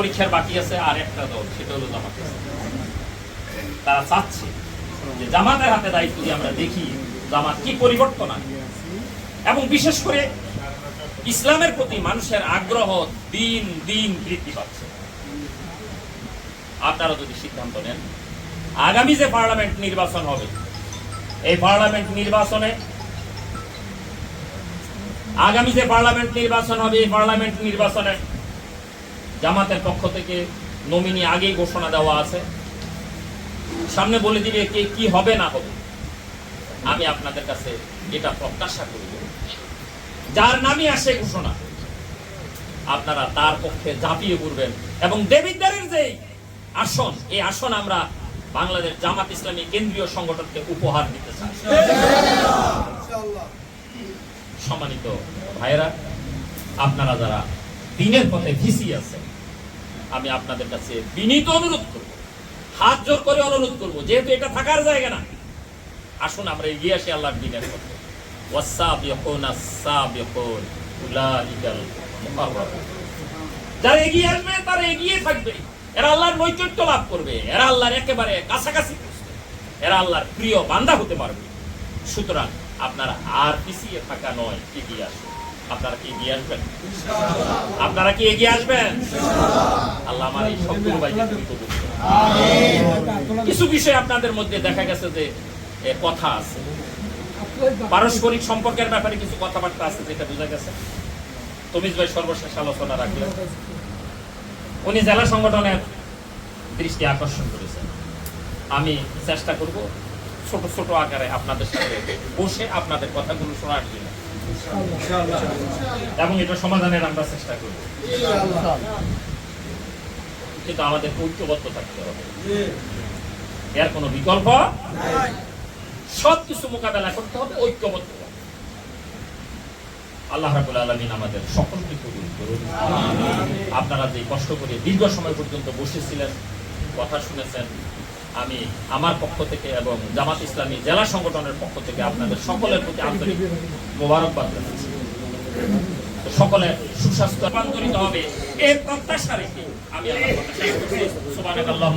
পরীক্ষার বাকি আছে আর একটা দল, সেটা হলো জামাত তারা চাচ্ছে যে জামাতের হাতে দায়িত্ব দিয়ে আমরা দেখি জামাত কি পরিবর্তন আনে। এবং বিশেষ করে ইসলামের প্রতি মানুষের আগ্রহ দিন দিন বৃদ্ধি পাচ্ছে। আপনারা যদি সিদ্ধান্ত নেন, আগামী যে পার্লামেন্ট নির্বাচন হবে, এই পার্লামেন্ট নির্বাচনে আগামী যে পার্লামেন্ট নির্বাচন হবে, এই পার্লামেন্ট নির্বাচনে জামাতের পক্ষ থেকে নমিনি আগেই ঘোষণা দেওয়া আছে। সামনে বলে দিবে কে কি হবে না হবে। আমি আপনাদের কাছে এটা প্রত্যাশা করি। যার নামই আসে ঘোষণা, আপনারা তার পক্ষে ঝাঁপিয়ে পড়বেন এবং দেবিদ্বারের যে আসন, এই আসন আমরা বাংলাদেশ জামাত ইসলামী কেন্দ্রীয় সংগঠনকে উপহার দিতে চাই। সম্মানিত ভাইয়েরা, আপনারা যারা দিনের পথে ভিসি আছেন আমি আপনাদের কাছে বিনীত অনুরোধ করব। হাত জোর করে অনুরোধ করব, যেহেতু এটা থাকার জায়গা না। আসুন, আমরা এগিয়ে আসি আল্লাহর দিনের পথে। যারা এগিয়ে আসবে, তারা এগিয়ে থাকবে। এরা আল্লাহর নৈকট্য লাভ করবে। এরা আল্লাহর একেবারে কাছাকাছি। এরা আল্লাহর প্রিয় বান্দা হতে পারবে। সুতরাং আপনারা আর পিছিয়ে থাকা নয়, এগিয়ে আসুন। আপনারা কি এগিয়ে আসবেন? আপনারা কি এগিয়ে আসবেন? আল্লাহ আমার এই সবগুলো ভাইকে তুমি কবুল কিছু বিষয় আপনাদের মধ্যে দেখা গেছে যে কথা আছে। পারস্পরিক সম্পর্কের ব্যাপারে কিছু কথাবার্তা আছে যেটা বোঝা গেছে। তমিজ ভাই সর্বশেষ আলোচনা রাখলেন। উনি জেলা সংগঠনের দৃষ্টি আকর্ষণ করেছেন। আমি চেষ্টা করব ছোট ছোট আকারে আপনাদের সাথে বসে আপনাদের কথাগুলো শোনার জন্য। এবং এটা সমাধানের আমরা চেষ্টা করব। কিন্তু আমাদের ঐক্যবদ্ধ থাকতে হবে। এর কোনো বিকল্প সব কিছু মোকাবেলা করতে হবে ঐক্যবদ্ধ আল্লাহ রাবুল আলমিন আমাদের সকলকে কবুল করুন। আপনারা যে কষ্ট করে দীর্ঘ সময় পর্যন্ত বসেছিলেন কথা শুনেছেন আমি আমার পক্ষ থেকে এবং জামাত ইসলামী জেলা সংগঠনের পক্ষ থেকে আপনাদের সকলের প্রতি আন্তরিক মোবারকবাদ জানাচ্ছি। সকলের সুস্বাস্থ্য, রূপান্তরিত হবে এর প্রত্যাশা রেখে আমি আল্লাহ